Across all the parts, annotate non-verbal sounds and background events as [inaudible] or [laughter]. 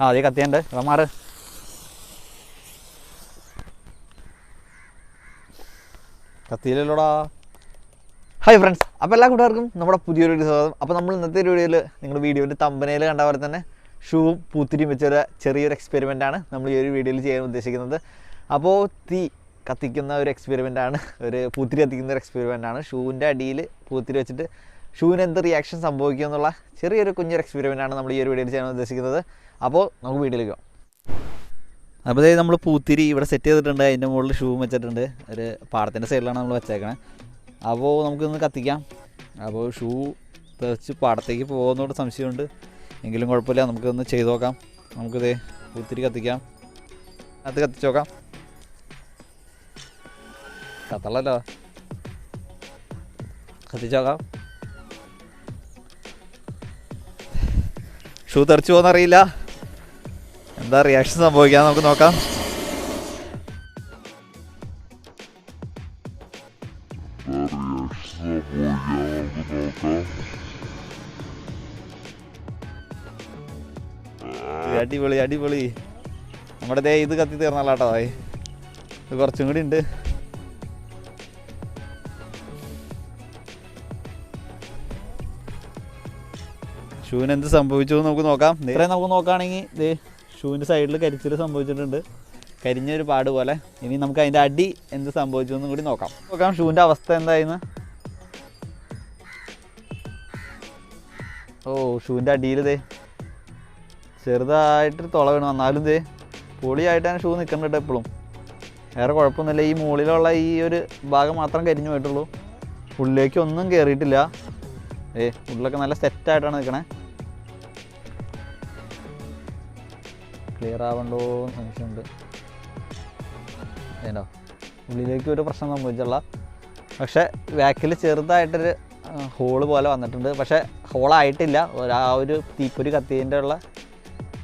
ആ അതേ കത്തിയുണ്ട്. മാറ്. കത്തിയില്ലല്ലോടാ. Hi friends. അപ്പോൾ എല്ലാ കൂട്ടുകാർക്കും നമ്മുടെ പുതിയൊരു വീഡിയോ സ്വാഗതം. അപ്പോൾ നമ്മൾ ഇന്നത്തെ ഒരു വീഡിയോയിൽ നിങ്ങൾ വീഡിയോന്റെ തമ്പനയിൽ കണ്ട പോലെ തന്നെ ഷൂവും പൂത്തിരിയും വെച്ചൊരു ചെറിയൊരു എക്സ്പെരിമെന്റ് ആണ് നമ്മൾ ഈ ഒരു വീഡിയോയിൽ ചെയ്യാൻ ഉദ്ദേശിക്കുന്നത്. അപ്പോൾ തീ കത്തിക്കുന്ന ഒരു എക്സ്പെരിമെന്റ് ആണ് ഒരു പൂത്തിരി കത്തിക്കുന്ന ഒരു എക്സ്പെരിമെന്റ് ആണ്. ഷൂവിന്റെ അടിയിൽ പൂത്തിരി വെച്ചിട്ട് ഷൂവിന് എന്ത് റിയാക്ഷൻ സംഭവിക്കും എന്നുള്ള ചെറിയൊരു കുഞ്ഞൊരു എക്സ്പെരിമെന്റ് ആണ് നമ്മൾ ഈ ഒരു വീഡിയോയിൽ ചെയ്യാൻ ഉദ്ദേശിക്കുന്നത്. അപ്പോൾ നമുക്ക് വീട്ടിലേക്ക് പോകാം. അപ്പോൾ നമ്മൾ പൂത്തിരി ഇവിടെ സെറ്റ് ചെയ്തിട്ടുണ്ട്. അതിന്റെ മുകളിൽ ഷൂ വെച്ചിട്ടുണ്ട്. ഒരു പാടത്തിന്റെ സൈഡിലാണ് നമ്മൾ വെച്ചേക്കണേ. അപ്പോൾ നമുക്കൊന്ന് കത്തിക്കാം. അപ്പോൾ ഷൂ തെറിച്ച് പാടത്തേക്ക് പോകുന്നതോട് സംശയമുണ്ട്. എങ്കിലും കുഴപ്പമില്ല. നമുക്കൊന്ന് ചെയ്തു നോക്കാം. നമുക്കിത് പൂത്തിരി കത്തിക്കാം. അത് കത്തിച്ച് നോക്കാം. കത്തളല്ലോ. കത്തിച്ച് നോക്കാം. ഷൂ തെറിച്ച് പോകുന്നറിയില്ല എന്താ റിയാക്ഷൻ സംഭവിക്കാൻ നമുക്ക് നോക്കാം. അടിപൊളി അടിപൊളി. നമ്മുടെ ദേ ഇത് കത്തി തീർന്നാലാട്ടോ ഇത് കുറച്ചും കൂടി ഉണ്ട്. ഷൂവിന് എന്ത് സംഭവിച്ചു നമുക്ക് നോക്കാം. നേരെ നമുക്ക് നോക്കുകയാണെങ്കിൽ ദേ ഷൂവിന്റെ സൈഡിൽ കരിച്ചിൽ സംഭവിച്ചിട്ടുണ്ട്. കരിഞ്ഞൊരു പാട് പോലെ. ഇനി നമുക്ക് അതിന്റെ അടി എന്ത് സംഭവിച്ചു എന്നും കൂടി നോക്കാം. നോക്കാം ഷൂവിന്റെ അവസ്ഥ എന്തായിരുന്നു? ഓ ഷൂവിന്റെ അടിയിൽ ദേ ചെറുതായിട്ട് തുള വീണ്. വന്നാലും ദേ പൊളിയായിട്ടാണ് ഷൂ നിൽക്കുന്നുണ്ട് എപ്പോഴും വേറെ കുഴപ്പമൊന്നുമില്ല. ഈ മുകളിലുള്ള ഈ ഒരു ഭാഗം മാത്രം കരിഞ്ഞു പോയിട്ടുള്ളൂ. ഉള്ളിലേക്ക് ഒന്നും കയറിയിട്ടില്ല ഏ ഉള്ളിലൊക്കെ നല്ല സെറ്റായിട്ടാണ് നിൽക്കണേ ക്ലിയർ ആവണ്ടോ എന്ന് സംശയമുണ്ട്. ഏണ്ടോ? ഉള്ളിലേക്ക് ഒരു പ്രശ്നം സംഭവിച്ചുള്ള പക്ഷേ ബാക്കിൽ ചെറുതായിട്ടൊരു ഹോൾ പോലെ വന്നിട്ടുണ്ട്. പക്ഷേ ഹോളായിട്ടില്ല ആ ഒരു തീപ്പൊരി കത്തീന്റെ ഉള്ള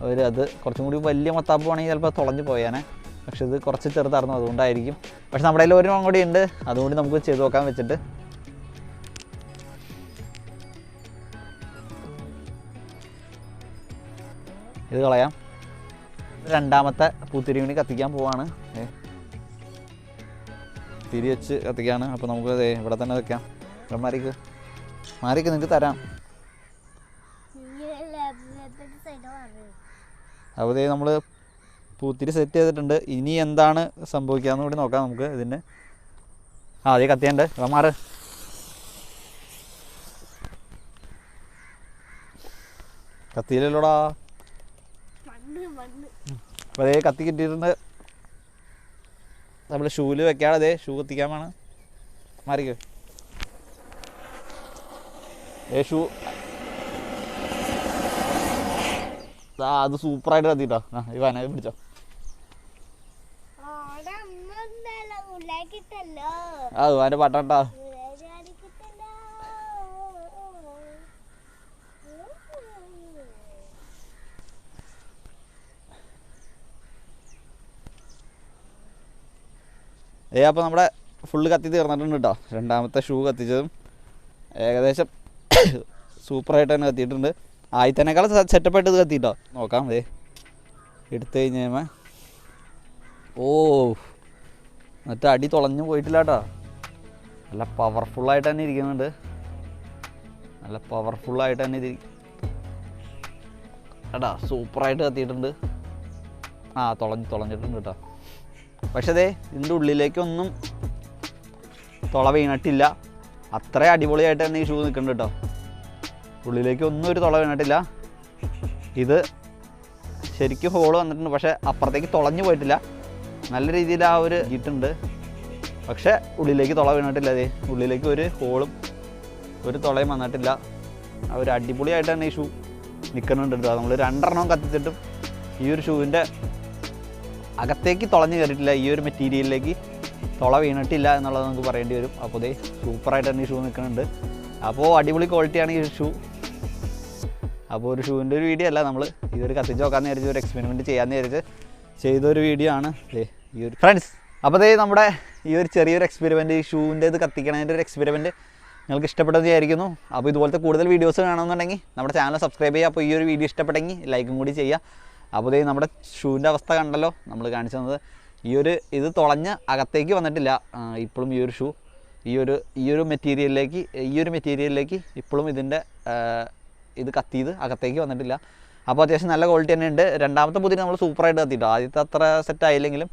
ഒരു അത് കുറച്ചും കൂടി വലിയ മൊത്താപ്പുവാണെങ്കിൽ ചിലപ്പോൾ തുളഞ്ഞു പോയേനെ. പക്ഷെ ഇത് കുറച്ച് ചെറുതായിരുന്നു. അതുകൊണ്ടായിരിക്കും. പക്ഷെ നമ്മുടെ കയ്യിൽ ഒരു കൂടി ഉണ്ട്. അതുകൊണ്ട് നമുക്ക് ചെയ്ത് നോക്കാൻ വെച്ചിട്ട്. ഇത് കളയാം. രണ്ടാമത്തെ പൂത്തിരി കൂടി കത്തിക്കാൻ പോവാണ്. തിരി വെച്ച് കത്തിക്കാണ്. അപ്പോൾ നമുക്ക് ഇവിടെ തന്നെ വെക്കാം. ഇവിടെ മാറിക്ക്. മാറിക്ക് നിങ്ങൾക്ക് തരാം. അപ്പോൾ നമ്മൾ പൂത്തിരി സെറ്റ് ചെയ്തിട്ടുണ്ട്. ഇനി എന്താണ് സംഭവിക്കാന്ന് കൂടി നോക്കാം നമുക്ക് ഇതിന്റെ ആദ്യം കത്തിയുണ്ട് മാറ്. കത്തിയില്ലല്ലോടാ. അപ്പോൾ അതേ കത്തി കിട്ടിയിട്ടുണ്ട്. നമ്മൾ ഷൂൽ വെക്കാതെ അതേ ഷൂ കത്തിക്കാൻ വേണം മാറിക്ക്. ഏ ഷൂ. അത് സൂപ്പറായിട്ട് കത്തിട്ടോ. ആ ഇവനെ പിടിച്ചോ. ആ ഇവാന്റെ പാട്ടാട്ടാ. ഏ അപ്പോൾ നമ്മുടെ ഫുള്ള് കത്തി തീർന്നിട്ടുണ്ട് കേട്ടോ രണ്ടാമത്തെ ഷൂ കത്തിച്ചതും ഏകദേശം [coughs] സൂപ്പറായിട്ട് തന്നെ കത്തിയിട്ടുണ്ട്. ആദ്യത്തേനേക്കാൾ സെറ്റപ്പായിട്ട് ഇത് കത്തിയിട്ടോ നോക്കാം ദേ. എടുത്തു കഴിഞ്ഞ് കഴിയുമ്പോൾ ഓ മറ്റേ അടി തുളഞ്ഞു പോയിട്ടില്ല കേട്ടോ നല്ല പവർഫുള്ളായിട്ട് തന്നെ ഇരിക്കുന്നുണ്ട്. നല്ല പവർഫുള്ളായിട്ട് തന്നെ ഇത് കേട്ടാ സൂപ്പറായിട്ട് കത്തിയിട്ടുണ്ട്. ആ തുളഞ്ഞ് തുളഞ്ഞിട്ടുണ്ട് കേട്ടോ പക്ഷേ അതെ ഇതിന്റെ ഉള്ളിലേക്കൊന്നും തുള വീണിട്ടില്ല. അത്ര അടിപൊളിയായിട്ട് തന്നെ ഈ ഷൂ നിൽക്കുന്നുണ്ട് കേട്ടോ ഉള്ളിലേക്കൊന്നും ഒരു തുള വീണിട്ടില്ല. ഇത് ശരിക്കും ഹോൾ വന്നിട്ടുണ്ട് പക്ഷേ അപ്പുറത്തേക്ക് തുളഞ്ഞു പോയിട്ടില്ല. നല്ല രീതിയിൽ ആ ഒരു ഇട്ടുണ്ട് പക്ഷേ ഉള്ളിലേക്ക് തുള വീണിട്ടില്ല അതെ ഉള്ളിലേക്ക് ഒരു ഹോളും ഒരു തുളയും വന്നിട്ടില്ല. ആ ഒരു അടിപൊളിയായിട്ട് തന്നെ ഈ ഷൂ നിൽക്കുന്നുണ്ട് കേട്ടോ നമ്മൾ രണ്ടെണ്ണം കത്തിച്ചിട്ടും ഈ ഒരു ഷൂവിന്റെ അകത്തേക്ക് തുളഞ്ഞു കയറിയിട്ടില്ല. ഈ ഒരു മെറ്റീരിയലിലേക്ക് തുള വീണിട്ടില്ല എന്നുള്ളത് നമുക്ക് പറയേണ്ടി വരും. അപ്പോൾ ഇതേ സൂപ്പറായിട്ട് തന്നെ ഈ ഷൂ നിൽക്കുന്നുണ്ട്. അപ്പോൾ അടിപൊളി ക്വാളിറ്റിയാണ് ഈ ഷൂ. അപ്പോൾ ഒരു ഷൂവിന്റെ ഒരു വീഡിയോ അല്ല നമ്മൾ ഇതൊരു കത്തിച്ച് നോക്കാമെന്ന് വിചാരിച്ച് ഒരു എക്സ്പെരിമെന്റ് ചെയ്യാമെന്ന് വിചാരിച്ച് ചെയ്തൊരു വീഡിയോ ആണ്. ഈ ഒരു ഫ്രണ്ട്സ് അപ്പോൾ ദേ നമ്മുടെ ഈ ഒരു ചെറിയൊരു എക്സ്പെരിമെന്റ് ഈ ഷൂവിന്റെ ഇത് കത്തിക്കണതിന്റെ ഒരു എക്സ്പെരിമെന്റ് നിങ്ങൾക്ക് ഇഷ്ടപ്പെട്ടെന്ന് വിചാരിക്കുന്നു. അപ്പോൾ ഇതുപോലത്തെ കൂടുതൽ വീഡിയോസ് കാണണമെന്നുണ്ടെങ്കിൽ നമ്മുടെ ചാനൽ സബ്സ്ക്രൈബ് ചെയ്യുക. അപ്പോൾ ഈ ഒരു വീഡിയോ ഇഷ്ടപ്പെട്ടെങ്കിൽ ലൈക്കും കൂടി ചെയ്യുക. അപ്പോൾ ദേ നമ്മുടെ ഷൂവിന്റെ അവസ്ഥ കണ്ടല്ലോ നമ്മൾ കാണിച്ചു തന്നത്. ഈ ഒരു ഇത് തുളഞ്ഞ് അകത്തേക്ക് വന്നിട്ടില്ല. ഇപ്പോഴും ഈ ഒരു ഷൂ ഈ ഒരു ഈ ഒരു മെറ്റീരിയലിലേക്ക് ഈ ഒരു മെറ്റീരിയലിലേക്ക് ഇപ്പോഴും ഇതിന്റെ ഇത് കത്തിയത് അകത്തേക്ക് വന്നിട്ടില്ല. അപ്പോൾ അത്യാവശ്യം നല്ല ക്വാളിറ്റി തന്നെ ഉണ്ട്. രണ്ടാമത്തെ പുതിയ നമ്മൾ സൂപ്പറായിട്ട് കത്തിയിട്ടു ആദ്യത്തെ അത്ര സെറ്റ് ആയില്ലെങ്കിലും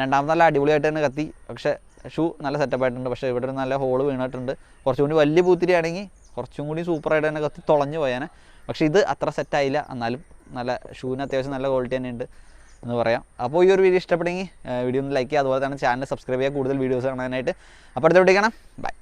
രണ്ടാമത്തെ നല്ല അടിപൊളിയായിട്ട് തന്നെ കത്തി. പക്ഷേ ഷൂ നല്ല സെറ്റപ്പ് ആയിട്ടുണ്ട്. പക്ഷേ ഇവിടെ ഒരു നല്ല ഹോൾ വീണിട്ടുണ്ട്. കുറച്ചും കൂടി വലിയ പൂത്തിരി ആണെങ്കിൽ കുറച്ചും കൂടി സൂപ്പറായിട്ട് തന്നെ കത്തി തുളഞ്ഞു പോയാനെ. പക്ഷേ ഇത് അത്ര സെറ്റായില്ല എന്നാലും നല്ല ഷൂവിന് അത്യാവശ്യം നല്ല ക്വാളിറ്റി തന്നെ ഉണ്ട് എന്ന് പറയാം. അപ്പോൾ ഈ ഒരു വീഡിയോ ഇഷ്ടപ്പെടുമെങ്കിൽ വീഡിയോ ഒന്ന് ലൈക്ക് ചെയ്യുക. അതുപോലെ തന്നെ ചാനൽ സബ്സ്ക്രൈബ് ചെയ്യുക. കൂടുതൽ വീഡിയോസ് കാണാനായിട്ട്. അപ്പോൾ അടുത്ത വീഡിയോ കാണാം. ബൈ